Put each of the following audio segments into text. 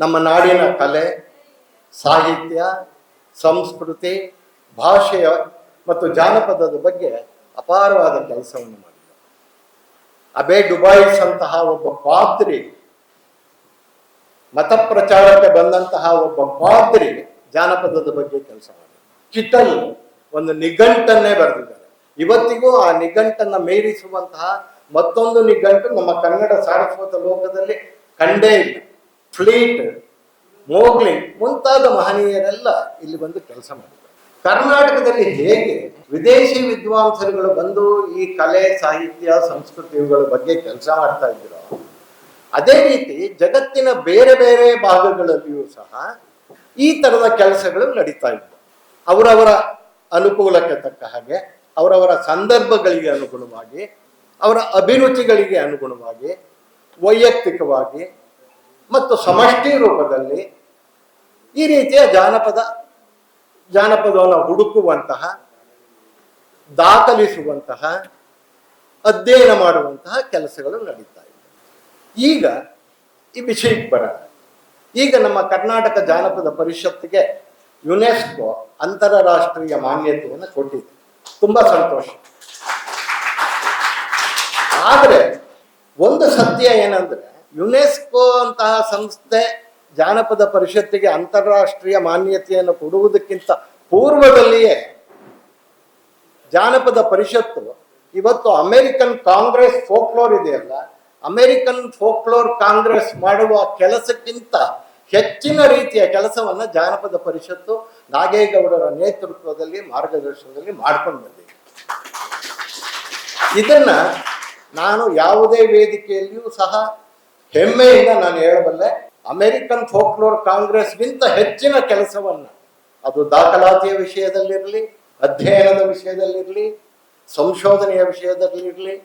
ನಮ್ಮ ನಾಡಿನ ಕಲೆ, ಸಾಹಿತ್ಯ, ಸಂಸ್ಕೃತಿ, ಭಾಷೆಯ ಮತ್ತು ಜಾನಪದದ ಬಗ್ಗೆ ಅಪಾರವಾದ ಕೆಲಸವನ್ನು ಮಾಡಿದರು. ಅಬೇ ಡುಬಾಯಿಸ್ ಅಂತಹ ಒಬ್ಬ ಪಾದ್ರಿ ಮತ ಪ್ರಚಾರಕ್ಕೆ ಬಂದಂತಹ ಒಬ್ಬ ಪಾದ್ರಿ ಜಾನಪದದ ಬಗ್ಗೆ ಕೆಲಸ ಮಾಡಿದರು. ಕಿಟಲ್ ಒಂದು ನಿಘಂಟನ್ನೇ ಬರೆದಿದ್ದಾರೆ. ಇವತ್ತಿಗೂ ಆ ನಿಘಂಟನ್ನ ಮೀರಿಸುವಂತಹ ಮತ್ತೊಂದು ನಿಘಂಟು ನಮ್ಮ ಕನ್ನಡ ಸಾರಸ್ವತ ಲೋಕದಲ್ಲಿ ಕಂಡೇ ಇಲ್ಲ. ಫ್ಲೀಟ್ ಮೋಗ್ಲಿ ಮುಂತಾದ ಮಹನೀಯರೆಲ್ಲ ಇಲ್ಲಿ ಬಂದು ಕೆಲಸ ಮಾಡಿದ್ದಾರೆ. ಕರ್ನಾಟಕದಲ್ಲಿ ಹೇಗೆ ವಿದೇಶಿ ವಿದ್ವಾಂಸರುಗಳು ಬಂದು ಈ ಕಲೆ, ಸಾಹಿತ್ಯ ಸಂಸ್ಕೃತಿಗಳ ಬಗ್ಗೆ ಕೆಲಸ ಮಾಡ್ತಾ ಇದ್ದೀರೋ, ಅದೇ ರೀತಿ ಜಗತ್ತಿನ ಬೇರೆ ಬೇರೆ ಭಾಗಗಳಲ್ಲಿಯೂ ಸಹ ಈ ತರದ ಕೆಲಸಗಳು ನಡೀತಾ ಇದ್ದವು ಅವರವರ ಅನುಕೂಲಕ್ಕೆ ತಕ್ಕ ಹಾಗೆ, ಅವರವರ ಸಂದರ್ಭಗಳಿಗೆ ಅನುಗುಣವಾಗಿ, ಅವರ ಅಭಿರುಚಿಗಳಿಗೆ ಅನುಗುಣವಾಗಿ, ವೈಯಕ್ತಿಕವಾಗಿ ಮತ್ತು ಸಮಷ್ಟಿ ರೂಪದಲ್ಲಿ ಈ ರೀತಿಯ ಜಾನಪದ, ಜಾನಪದವನ್ನು ಹುಡುಕುವಂತಹ, ದಾಖಲಿಸುವಂತಹ, ಅಧ್ಯಯನ ಮಾಡುವಂತಹ ಕೆಲಸಗಳು ನಡೀತಾ ಇದೆ. ಈಗ ಈ ವಿಷಯಕ್ಕೆ ಬರೋಣ. ಈಗ ನಮ್ಮ ಕರ್ನಾಟಕ ಜಾನಪದ ಪರಿಷತ್ತಿಗೆ ಯುನೆಸ್ಕೋ ಅಂತಾರಾಷ್ಟ್ರೀಯ ಮಾನ್ಯತೆಯನ್ನು ಕೊಟ್ಟಿದೆ. ತುಂಬಾ ಸಂತೋಷ. ಆದರೆ ಒಂದು ಸತ್ಯ ಏನಂದ್ರೆ ಯುನೆಸ್ಕೋ ಅಂತಹ ಸಂಸ್ಥೆ ಜಾನಪದ ಪರಿಷತ್ತಿಗೆ ಅಂತಾರಾಷ್ಟ್ರೀಯ ಮಾನ್ಯತೆಯನ್ನು ಕೊಡುವುದಕ್ಕಿಂತ ಪೂರ್ವದಲ್ಲಿಯೇ ಜಾನಪದ ಪರಿಷತ್ತು, ಇವತ್ತು ಅಮೆರಿಕನ್ ಕಾಂಗ್ರೆಸ್ ಫೋಕ್ಲೋರ್ ಇದೆಯಲ್ಲ, ಅಮೆರಿಕನ್ ಫೋಕ್ಲೋರ್ ಕಾಂಗ್ರೆಸ್ ಮಾಡುವ ಕೆಲಸಕ್ಕಿಂತ ಹೆಚ್ಚಿನ ರೀತಿಯ ಕೆಲಸವನ್ನ ಜಾನಪದ ಪರಿಷತ್ತು ನಾಗೇಗೌಡರ ನೇತೃತ್ವದಲ್ಲಿ, ಮಾರ್ಗದರ್ಶನದಲ್ಲಿ ಮಾಡ್ಕೊಂಡು ಬಂದಿದೆ. ಇದನ್ನು ನಾನು ಯಾವುದೇ ವೇದಿಕೆಯಲ್ಲಿಯೂ ಸಹ ಹೆಮ್ಮೆಯಿಂದ ನಾನು ಹೇಳಬಲ್ಲೆ ಅಮೆರಿಕನ್ ಫೋಕ್ಲೋರ್ ಕಾಂಗ್ರೆಸ್ಗಿಂತ ಹೆಚ್ಚಿನ ಕೆಲಸವನ್ನ, ಅದು ದಾಖಲಾತಿಯ ವಿಷಯದಲ್ಲಿರಲಿ, ಅಧ್ಯಯನದ ವಿಷಯದಲ್ಲಿರಲಿ, ಸಂಶೋಧನೆಯ ವಿಷಯದಲ್ಲಿರಲಿ,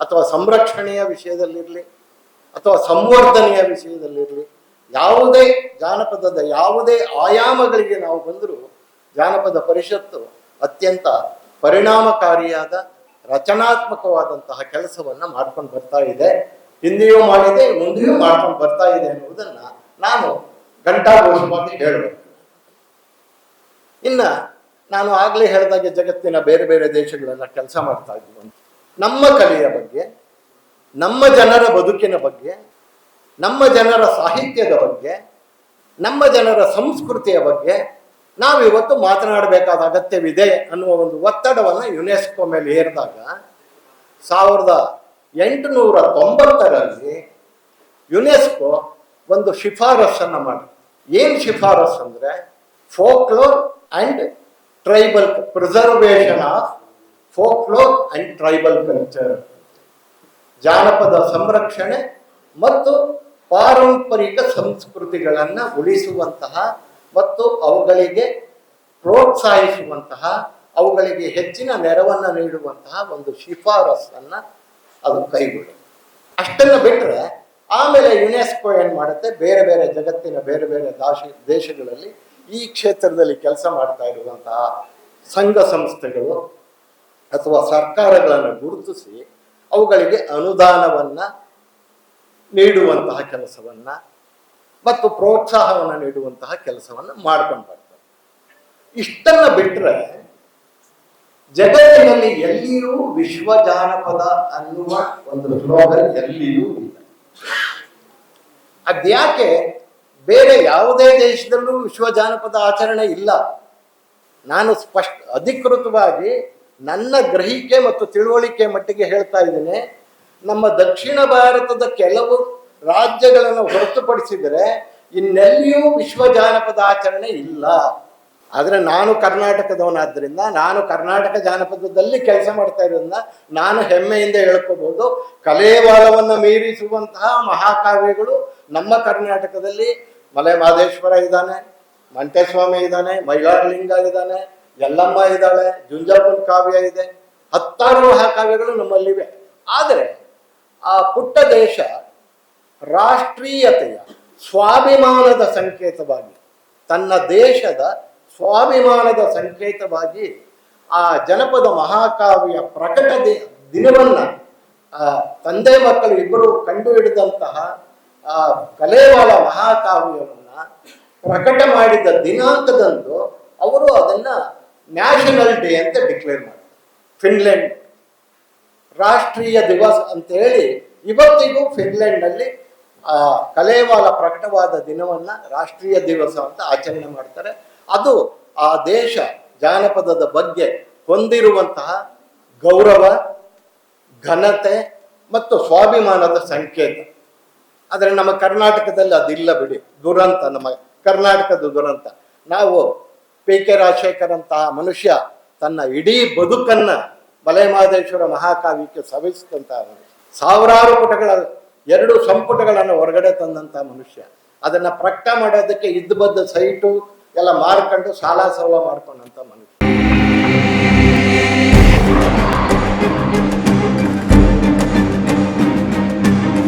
ಅಥವಾ ಸಂರಕ್ಷಣೆಯ ವಿಷಯದಲ್ಲಿರಲಿ, ಅಥವಾ ಸಂವರ್ಧನೆಯ ವಿಷಯದಲ್ಲಿರಲಿ, ಯಾವುದೇ ಜಾನಪದದ ಯಾವುದೇ ಆಯಾಮಗಳಿಗೆ ನಾವು ಬಂದರೂ ಜಾನಪದ ಪರಿಷತ್ತು ಅತ್ಯಂತ ಪರಿಣಾಮಕಾರಿಯಾದ, ರಚನಾತ್ಮಕವಾದಂತಹ ಕೆಲಸವನ್ನು ಮಾಡ್ಕೊಂಡು ಬರ್ತಾ ಇದೆ. ಹಿಂದೆಯೂ ಮಾಡಿದೆ, ಮುಂದೆಯೂ ಮಾಡ್ಕೊಂಡು ಬರ್ತಾ ಇದೆ ಅನ್ನುವುದನ್ನ ನಾನು ಘಂಟಾಘೋಷವಾಗಿ ಹೇಳಬೇಕು. ಇನ್ನ ನಾನು ಆಗ್ಲೇ ಹೇಳಿದಾಗೆ ಜಗತ್ತಿನ ಬೇರೆ ಬೇರೆ ದೇಶಗಳೆಲ್ಲ ಕೆಲಸ ಮಾಡ್ತಾ ಅಂತ. ನಮ್ಮ ಕಲೆಯ ಬಗ್ಗೆ, ನಮ್ಮ ಜನರ ಬದುಕಿನ ಬಗ್ಗೆ, ನಮ್ಮ ಜನರ ಸಾಹಿತ್ಯದ ಬಗ್ಗೆ, ನಮ್ಮ ಜನರ ಸಂಸ್ಕೃತಿಯ ಬಗ್ಗೆ ನಾವು ಇವತ್ತು ಮಾತನಾಡಬೇಕಾದ ಅಗತ್ಯವಿದೆ ಅನ್ನುವ ಒಂದು ಒತ್ತಡವನ್ನು ಯುನೆಸ್ಕೋ ಮೇಲೆ ಹೇರಿದಾಗ ಸಾವಿರದ ಎಂಟುನೂರ ತೊಂಬತ್ತರಲ್ಲಿ ಯುನೆಸ್ಕೋ ಒಂದು ಶಿಫಾರಸನ್ನು ಮಾಡಿ ಏನು ಶಿಫಾರಸ್ ಅಂದರೆ folklore and tribal preservation of folklore and tribal culture. ಜಾನಪದ ಸಂರಕ್ಷಣೆ ಮತ್ತು ಪಾರಂಪರಿಕ ಸಂಸ್ಕೃತಿಗಳನ್ನು ಉಳಿಸುವಂತಹ ಮತ್ತು ಅವುಗಳಿಗೆ ಪ್ರೋತ್ಸಾಹಿಸುವಂತಹ, ಅವುಗಳಿಗೆ ಹೆಚ್ಚಿನ ನೆರವನ್ನು ನೀಡುವಂತಹ ಒಂದು ಶಿಫಾರಸನ್ನ ಅದು ಕೈಗೊಳ್ಳುತ್ತೆ ಅಷ್ಟನ್ನು ಬಿಟ್ಟರೆ ಆಮೇಲೆ ಯುನೆಸ್ಕೋ ಏನು ಮಾಡುತ್ತೆ? ಬೇರೆ ಬೇರೆ ಜಗತ್ತಿನ ಬೇರೆ ಬೇರೆ ದಾಶ ದೇಶಗಳಲ್ಲಿ ಈ ಕ್ಷೇತ್ರದಲ್ಲಿ ಕೆಲಸ ಮಾಡ್ತಾ ಇರುವಂತಹ ಸಂಘ ಸಂಸ್ಥೆಗಳು ಅಥವಾ ಸರ್ಕಾರಗಳನ್ನು ಗುರುತಿಸಿ ಅವುಗಳಿಗೆ ಅನುದಾನವನ್ನು ನೀಡುವಂತಹ ಕೆಲಸವನ್ನು ಮತ್ತು ಪ್ರೋತ್ಸಾಹವನ್ನು ನೀಡುವಂತಹ ಕೆಲಸವನ್ನು ಮಾಡ್ಕೊಂಡು ಬರ್ತಾರೆ. ಇಷ್ಟನ್ನು ಬಿಟ್ರೆ ಜಗತ್ತಿನಲ್ಲಿ ಎಲ್ಲಿಯೂ ವಿಶ್ವ ಜಾನಪದ ಅನ್ನುವ ಒಂದು ಸ್ಲೋಗನ್ ಎಲ್ಲಿಯೂ ಇಲ್ಲ. ಅದ್ಯಾಕೆ ಬೇರೆ ಯಾವುದೇ ದೇಶದಲ್ಲೂ ವಿಶ್ವ ಜಾನಪದ ಆಚರಣೆ ಇಲ್ಲ? ನಾನು ಸ್ಪಷ್ಟ, ಅಧಿಕೃತವಾಗಿ ನನ್ನ ಗ್ರಹಿಕೆ ಮತ್ತು ತಿಳುವಳಿಕೆ ಮಟ್ಟಿಗೆ ಹೇಳ್ತಾ ಇದ್ದೇನೆ. ನಮ್ಮ ದಕ್ಷಿಣ ಭಾರತದ ಕೆಲವು ರಾಜ್ಯಗಳನ್ನು ಹೊರತುಪಡಿಸಿದರೆ ಇನ್ನೆಲ್ಲಿಯೂ ವಿಶ್ವ ಜಾನಪದ ಆಚರಣೆ ಇಲ್ಲ. ಆದರೆ ನಾನು ಕರ್ನಾಟಕದವನಾದ್ದರಿಂದ ನಾನು ಕರ್ನಾಟಕ ಜಾನಪದದಲ್ಲಿ ಕೆಲಸ ಮಾಡ್ತಾ ಇರೋದನ್ನ ನಾನು ಹೆಮ್ಮೆಯಿಂದ ಹೇಳ್ಕೋಬಹುದು ಕಲೆವಾಲವನ್ನು ಮೀರಿಸುವಂತಹ ಮಹಾಕಾವ್ಯಗಳು ನಮ್ಮ ಕರ್ನಾಟಕದಲ್ಲಿ ಮಲೆ ಮಹದೇಶ್ವರ ಇದ್ದಾನೆ, ಮಂಟೇಸ್ವಾಮಿ ಇದ್ದಾನೆ, ಮೈಲಾರಲಿಂಗ ಇದ್ದಾನೆ, ಯಲ್ಲಮ್ಮ ಇದ್ದಾಳೆ ಜುಂಜಾಪುನ್ ಕಾವ್ಯ ಇದೆ. ಹತ್ತಾರು ಮಹಾಕಾವ್ಯಗಳು ನಮ್ಮಲ್ಲಿವೆ ಆದರೆ ಆ ಪುಟ್ಟ ದೇಶ ರಾಷ್ಟ್ರೀಯತೆಯ ಸ್ವಾಭಿಮಾನದ ಸಂಕೇತವಾಗಿ ತನ್ನ ದೇಶದ ಸ್ವಾಭಿಮಾನದ ಸಂಕೇತವಾಗಿ ಆ ಜನಪದ ಮಹಾಕಾವ್ಯ ಪ್ರಕಟ ದಿನವನ್ನು ತಂದೆ ಮಕ್ಕಳು ಇಬ್ಬರು ಕಂಡು ಹಿಡಿದಂತಹ ಆ ಕಲೇವಾಲ ಮಹಾಕಾವ್ಯವನ್ನ ಪ್ರಕಟ ಮಾಡಿದ ದಿನಾಂಕದಂದು ಅವರು ಅದನ್ನ ನ್ಯಾಷನಲ್ ಡೇ ಅಂತ ಡಿಕ್ಲೇರ್ ಮಾಡ್ತಾರೆ. ಫಿನ್ಲೆಂಡ್ ರಾಷ್ಟ್ರೀಯ ದಿವಸ ಅಂತ ಹೇಳಿ ಇವತ್ತಿಗೂ ಫಿನ್ಲೆಂಡ್ನಲ್ಲಿ ಕಲೇವಾಲ ಪ್ರಕಟವಾದ ದಿನವನ್ನ ರಾಷ್ಟ್ರೀಯ ದಿವಸ ಅಂತ ಆಚರಣೆ ಮಾಡ್ತಾರೆ. ಅದು ಆ ದೇಶ ಜಾನಪದದ ಬಗ್ಗೆ ಹೊಂದಿರುವಂತಹ ಗೌರವ, ಘನತೆ ಮತ್ತು ಸ್ವಾಭಿಮಾನದ ಸಂಕೇತ. ಆದರೆ ನಮ್ಮ ಕರ್ನಾಟಕದಲ್ಲಿ ಅದಿಲ್ಲ ಬಿಡಿ. ದುರಂತ ನಮ್ಮ ಕರ್ನಾಟಕದ ದುರಂತ. ನಾವು ಪಿ ಕೆ ರಾಜಶೇಖರ್ ಅಂತಹ ಮನುಷ್ಯ ತನ್ನ ಇಡೀ ಬದುಕನ್ನ ಮಲೆಮಹದೇಶ್ವರ ಮಹಾಕಾವ್ಯಕ್ಕೆ ಸವಿಸಿದಂತಹ ಸಾವಿರಾರು ಪುಟಗಳ, ಎರಡು ಸಂಪುಟಗಳನ್ನು ಹೊರಗಡೆ ತಂದಂತಹ ಮನುಷ್ಯ. ಅದನ್ನ ಪ್ರಕಟ ಮಾಡೋದಕ್ಕೆ ಇದ್ದ ಬದ್ದ ಸೈಟು ಎಲ್ಲ ಮಾರ್ಕೊಂಡು ಸಾಲ ಸೌಲ ಮಾಡ್ಕೊಂಡಂತ ಮನುಷ್ಯ.